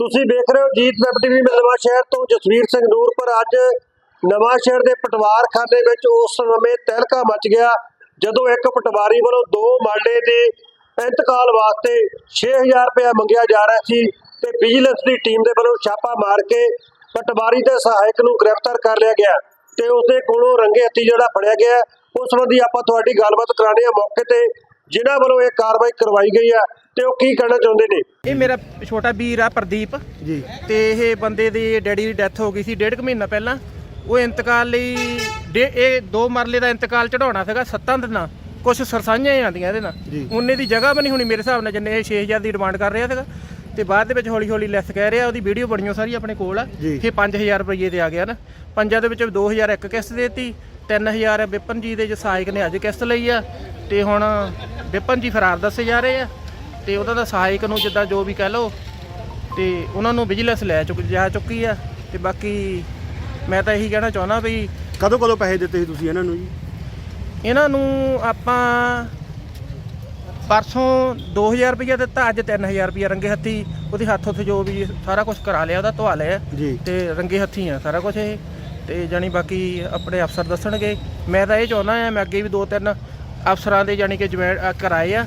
ਤੁਸੀਂ ਵੇਖ ਰਹੇ ਹੋ ਜੀਤ ਵੈਬ ਟੀਵੀ ਨਵਾਂ ਸ਼ਹਿਰ ਤੋਂ ਜਸਵੀਰ ਸਿੰਘ ਨੂਰਪੁਰ ਅੱਜ ਨਵਾਂ ਸ਼ਹਿਰ ਦੇ ਪਟਵਾਰਖਾਨੇ ਵਿੱਚ ਉਸ ਸਮੇਂ ਤਹਿਲਕਾ ਮਚ ਗਿਆ, ਜਦੋਂ ਇੱਕ ਪਟਵਾਰੀ ਵੱਲੋਂ ਦੋ ਮਾਲੇ ਦੇ ਇੰਤਕਾਲ ਵਾਸਤੇ 6000 ਰੁਪਇਆ ਮੰਗਿਆ ਜਾ ਰਿਹਾ ਸੀ ਤੇ ਵਿਜੀਲੈਂਸ ਦੀ ਟੀਮ ਦੇ ਵੱਲੋਂ ਛਾਪਾ ਮਾਰ ਕੇ ਪਟਵਾਰੀ ਦੇ ਸਹਾਇਕ ਨੂੰ ਗ੍ਰਿਫਤਾਰ ਕਰ ਲਿਆ ਗਿਆ ਤੇ ਉਸਦੇ ਕੋਲੋਂ ਰੰਗੇ ਹੱਥੀ ਜਿਹੜਾ ਫੜਿਆ ਗਿਆ, ਉਸ ਸੰਬੰਧੀ ਆਪਾਂ ਤੁਹਾਡੀ ਗੱਲਬਾਤ ਕਰਾਣੀ ਆ ਮੌਕੇ ਤੇ। ਜਿਨ੍ਹਾਂ ਵੱਲੋਂ ਇਹ ਕਾਰਵਾਈ ਕਰਵਾਈ ਗਈ ਆ ਤੇ ਉਹ ਕੀ ਕਹਿਣਾ ਚਾਹੁੰਦੇ ਨੇ? ਇਹ ਮੇਰਾ ਛੋਟਾ ਵੀਰ ਆ ਪ੍ਰਦੀਪ। ਜੀ। ਤੇ ਇਹ ਬੰਦੇ ਦੀ ਡੈਡੀ ਦੀ ਡੈਥ ਹੋ ਗਈ ਸੀ ਡੇਢ ਕੁ ਮਹੀਨਾ ਪਹਿਲਾਂ। ਉਹ ਇੰਤਕਾਲ ਲਈ ਡੇ- ਇਹ ਦੋ ਮਰਲੇ ਦਾ ਇੰਤਕਾਲ ਚੜਾਉਣਾ ਸੀਗਾ ਸੱਤਾਂ ਦਿਨਾਂ ਕੁਝ ਸਰਸਾਈਆਂ ਹੀ ਆਂਦੀਆਂ ਇਹਦੇ ਨਾਲ। ਉਹਨੇ ਦੀ ਜਗ੍ਹਾ ਵੀ ਨਹੀਂ ਹੋਣੀ ਮੇਰੇ ਹਿਸਾਬ ਨਾਲ ਜਿੰਨੇ ਇਹ 6000 ਦੀ ਡਿਮਾਂਡ ਕਰ ਰਿਹਾ ਸੀਗਾ। ਤੇ ਬਾਅਦ ਦੇ ਵਿੱਚ ਹੌਲੀ ਹੌਲੀ ਲੈਸ ਕਹਿ ਰਿਹਾ ਉਹਦੀ ਵੀਡੀਓ ਬਣੀਓ ਸਾਰੀ ਆਪਣੇ ਕੋਲ ਆ। ਇਹ 5000 ਰੁਪਏ ਤੇ ਆ ਗਿਆ ਨਾ। ਪੰਜਾਂ ਦੇ ਵਿੱਚ 2000 ਇੱਕ ਕਿਸ਼ਤ ਦੇਤੀ 3000 ਵਿਪਨ ਜੀ ਦੇ ਜੋ ਸਹਾਇਕ ਨੇ ਅੱਜ ਕਿਸ਼ਤ ਲਈ ਆ। ਤੇ ਹੁਣ ਵਿਪਨ ਜੀ ਫਰਾਰ ਦੱਸੇ ਜਾ ਰਹੇ ਆ ਤੇ ਉਹਨਾਂ ਦਾ ਸਹਾਇਕ ਨੂੰ ਜਿੱਦਾਂ ਜੋ ਵੀ ਕਹਿ ਲਓ ਤੇ ਉਹਨਾਂ ਨੂੰ ਵਿਜੀਲੈਂਸ ਲੈ ਚੁੱਕ ਜਾ ਚੁੱਕੀ ਆ ਤੇ ਬਾਕੀ ਮੈਂ ਤਾਂ ਇਹੀ ਕਹਿਣਾ ਚਾਹੁੰਦਾ ਵੀ ਕਦੋਂ ਕਦੋਂ ਪੈਸੇ ਦਿੱਤੇ ਸੀ ਤੁਸੀਂ ਇਹਨਾਂ ਨੂੰ ਜੀ? ਇਹਨਾਂ ਨੂੰ ਆਪਾਂ ਪਰਸੋਂ 2000 ਰੁਪਇਆ ਦਿੱਤਾ ਅੱਜ 3000 ਰੁਪਇਆ ਰੰਗੇ ਹੱਥੀ ਉਹਦੇ ਹੱਥ ਉੱਥੇ ਜੋ ਵੀ ਸਾਰਾ ਕੁਝ ਕਰਾ ਲਿਆ ਉਹਦਾ ਧਵਾ ਲਿਆ ਤੇ ਰੰਗੇ ਹੱਥੀ ਆ ਸਾਰਾ ਕੁਝ ਇਹ। ਤੇ ਜਾਨੀ ਬਾਕੀ ਆਪਣੇ ਅਫਸਰ ਦੱਸਣਗੇ। ਮੈਂ ਤਾਂ ਇਹ ਚਾਹੁੰਦਾ ਆ ਮੈਂ ਅੱਗੇ ਵੀ ਦੋ ਤਿੰਨ ਅਫਸਰਾਂ ਦੇ ਜਾਨੀ ਕਿ ਜੁਆਇਨ ਅ, ਕਰਾਏ ਆ।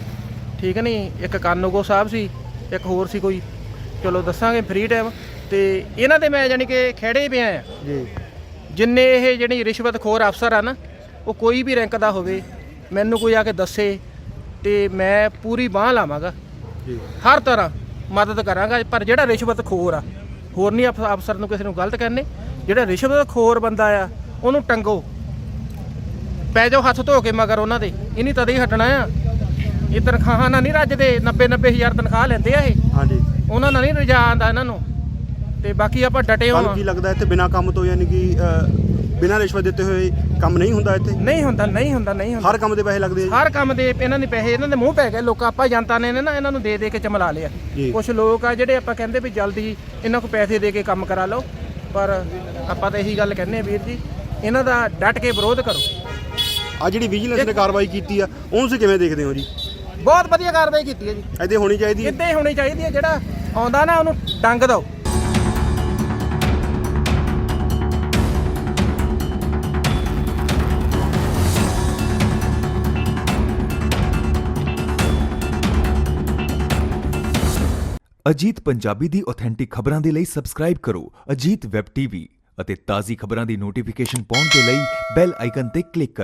ਠੀਕ ਨਹੀਂ? ਇੱਕ ਕਾਨੂੰਗੋ ਸਾਹਿਬ ਸੀ ਇੱਕ ਹੋਰ ਸੀ ਕੋਈ। ਚਲੋ ਦੱਸਾਂਗੇ ਫ੍ਰੀ ਟਾਈਮ ਤੇ ਇਹਨਾਂ ਦੇ ਮੈਂ ਜਾਨੀ ਕਿ ਖੇੜੇ ਪਿਆ ਆ। ਜੀ। ਜਿੰਨੇ ਇਹ ਜਿਹੜੀ ਰਿਸ਼ਵਤਖੋਰ ਅਫਸਰ ਆ ਨਾ ਉਹ ਕੋਈ ਵੀ ਰੈਂਕ ਦਾ ਹੋਵੇ ਮੈਨੂੰ ਕੋਈ ਆ ਕੇ ਦੱਸੇ ਤੇ ਮੈਂ ਪੂਰੀ ਬਾਹ ਲਾਵਾਂਗਾ। ਜੀ। ਹਰ ਤਰ੍ਹਾਂ ਮਦਦ ਕਰਾਂਗਾ ਪਰ ਜਿਹੜਾ ਰਿਸ਼ਵਤਖੋਰ ਆ ਹੋਰ ਨਹੀਂ ਅਫ- ਅਫਸਰ ਨੂੰ ਕਿਸੇ ਨੂੰ ਗਲਤ ਕਹਿੰਦੇ। ਜਿਹੜਾ ਰਿਸ਼ਵਤਖੋਰ ਬੰਦਾ ਆ ਉਹਨੂੰ ਟੰਗੋ। ਪੈ ਜਾਓ ਹੱਥ ਧੋ ਕੇ ਮਗਰ ਉਹਨਾਂ ਦੇ। ਇਹ ਨਹੀਂ ਤਦੇ ਹੀ ਹਟਣਾ ਆ। ਇਹ ਤਨਖਾਹਾਂ ਨਾਲ ਨਹੀਂ ਰੱਜਦੇ 90 90 ਹਜ਼ਾਰ ਤਨਖਾਹ ਲੈਂਦੇ ਆ ਇਹ। ਹਾਂਜੀ। ਉਹਨਾਂ ਨਾਲ ਨਹੀਂ ਰਜਾ ਆਂਦਾ ਇਹਨਾਂ ਨੂੰ। ਤੇ ਬਾਕੀ ਆਪਾਂ ਡਟੇ ਹੋਵਾਂ ਕੀ ਲੱਗਦਾ ਇੱਥੇ ਬਿਨਾਂ ਕੰਮ ਤੋਂ ਯਾਨੀ ਕਿ ਬਿਨਾਂ ਰਿਸ਼ਵਤ ਦਿੱਤੇ ਹੋਏ ਕੰਮ ਨਹੀਂ ਹੁੰਦਾ ਇੱਥੇ? ਨਹੀਂ ਹੁੰਦਾ ਨਹੀਂ ਹੁੰਦਾ ਨਹੀਂ ਹੁੰਦਾ। ਹਰ ਕੰਮ ਦੇ ਪੈਸੇ ਲੱਗਦੇ? ਹਰ ਕੰਮ ਦੇ ਇਹਨਾਂ ਦੇ ਪੈਸੇ ਇਹਨਾਂ ਦੇ ਮੂੰਹ ਪੈ ਗਏ। ਲੋਕ ਆਪਾਂ ਜਨਤਾ ਨੇ ਨਾ ਇਹਨਾਂ ਨੂੰ ਦੇ ਦੇ ਕੇ ਚਮਲਾ ਲਿਆ। ਕੁਝ ਲੋਕ ਆ ਜਿਹੜੇ ਆਪਾਂ ਕਹਿੰਦੇ ਵੀ ਜਲਦੀ ਇਹਨਾਂ ਕੋ ਪੈਸੇ ਦੇ ਕੇ ਕੰਮ ਕਰਾ ਲਓ। ਪਰ ਆਪਾਂ ਤਾਂ ਇਹੀ ਗੱਲ ਕਹਿੰਦੇ ਆ ਵੀਰ ਜੀ ਇਹਨਾਂ ਦਾ ਡਟ ਕੇ ਵਿਰੋਧ ਕਰੋ। ਆ ਜਿਹੜੀ ਵਿਜੀਲੈਂਸ ਨੇ ਕਾਰਵਾਈ ਕੀਤੀ ਆ ਉਹਨੂੰ ਤੁਸੀਂ ਕਿਵੇਂ ਦੇਖਦੇ ਹੋ ਜੀ? ਬਹੁਤ ਵਧੀਆ ਕਾਰਵਾਈ ਕੀਤੀ ਹੈ ਜੀ। ਇੱਥੇ ਹੋਣੀ ਚਾਹੀਦੀ ਹੈ? ਇੱਦਾਂ ਹੀ ਹੋਣੀ ਚਾਹੀਦੀ ਹੈ ਜਿਹੜਾ ਆਉਂਦਾ ਨਾ ਉਹਨੂੰ ਡੰਗ ਦਿਓ। ਅਜੀਤ ਪੰਜਾਬੀ ਦੀ ਆਥੈਂਟਿਕ ਖਬਰਾਂ ਦੇ ਲਈ ਸਬਸਕ੍ਰਾਈਬ ਕਰੋ ਅਜੀਤ ਵੈਬ ਟੀਵੀ ਅਤੇ ਤਾਜ਼ੀ ਖਬਰਾਂ ਦੀ ਨੋਟੀਫਿਕੇਸ਼ਨ ਪਾਉਣ ਦੇ ਲਈ ਬੈਲ ਆਈਕਨ ਤੇ ਕਲਿੱਕ ਕਰੋ।